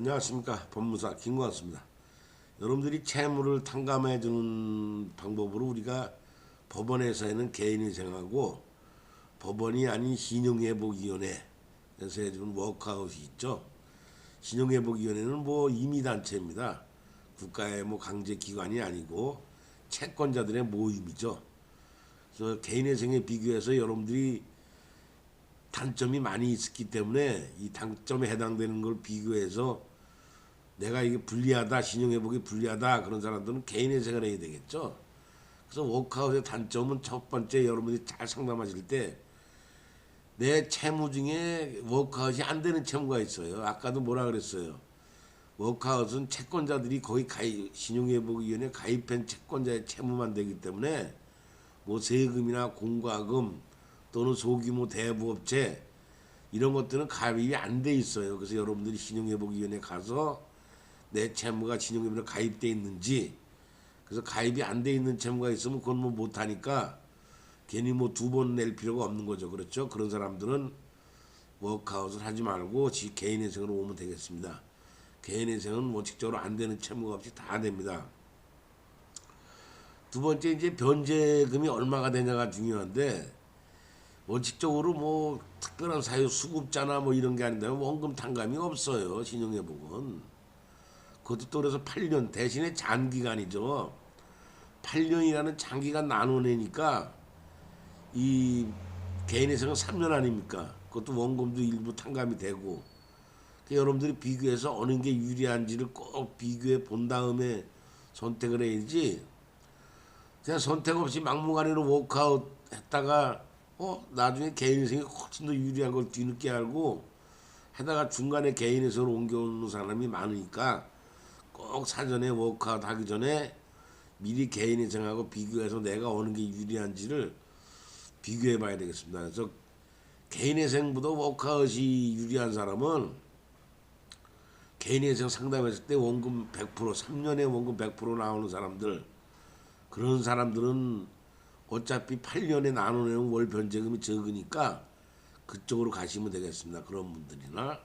안녕하십니까 법무사 김구환수입니다. 여러분들이 채무를 탕감해 주는 방법으로 우리가 법원에서는 개인위생하고 법원이 아닌 신용회복위원회에서 해주는 워크아웃이 있죠. 신용회복위원회는 뭐 임의단체입니다. 국가의 뭐 강제기관이 아니고 채권자들의 모임이죠. 그래서 개인회생에 비교해서 여러분들이 단점이 많이 있었기 때문에 이 단점에 해당되는 걸 비교해서 내가 이게 불리하다 신용회복이 불리하다 그런 사람들은 개인회생을 해야 되겠죠. 그래서 워크아웃의 단점은 첫 번째 여러분들이 잘 상담하실 때 내 채무 중에 워크아웃이 안 되는 채무가 있어요. 아까도 뭐라 그랬어요. 워크아웃은 채권자들이 거의 가입 신용회복위원회 가입한 채권자의 채무만 되기 때문에 뭐 세금이나 공과금 또는 소규모 대부업체 이런 것들은 가입이 안 돼 있어요. 그래서 여러분들이 신용회복위원회 가서 내 채무가 신용회복에 가입돼 있는지 그래서 가입이 안 돼 있는 채무가 있으면 그건 뭐 못하니까 괜히 뭐 두 번 낼 필요가 없는 거죠. 그렇죠? 그런 사람들은 워크아웃을 하지 말고 지 개인회생으로 오면 되겠습니다. 개인회생은 원칙적으로 안 되는 채무가 없이 다 됩니다. 두 번째 이제 변제금이 얼마가 되냐가 중요한데 원칙적으로 뭐 특별한 사유 수급자나 뭐 이런 게 아닌데 원금 탕감이 없어요 신용회복은 그것도 또 그래서 8년 대신에 장기간이죠. 8년이라는 장기간 나눠내니까 이 개인회생은 3년 아닙니까? 그것도 원금도 일부 탕감이 되고. 그 여러분들이 비교해서 어느 게 유리한지를 꼭 비교해 본 다음에 선택을 해야지. 그냥 선택 없이 막무가내로 워크아웃 했다가 어? 나중에 개인생이 훨씬 더 유리한 걸 뒤늦게 알고 하다가 중간에 개인에서로 옮겨오는 사람이 많으니까 꼭 사전에 워크아웃 하기 전에 미리 개인회생하고 비교해서 내가 어느 게 유리한지를 비교해 봐야 되겠습니다. 그래서 개인회생보다 워크아웃이 유리한 사람은 개인회생 상담했을 때 원금 100% 3년에 원금 100% 나오는 사람들 그런 사람들은 어차피 8년에 나눠내는 월 변제금이 적으니까 그쪽으로 가시면 되겠습니다. 그런 분들이나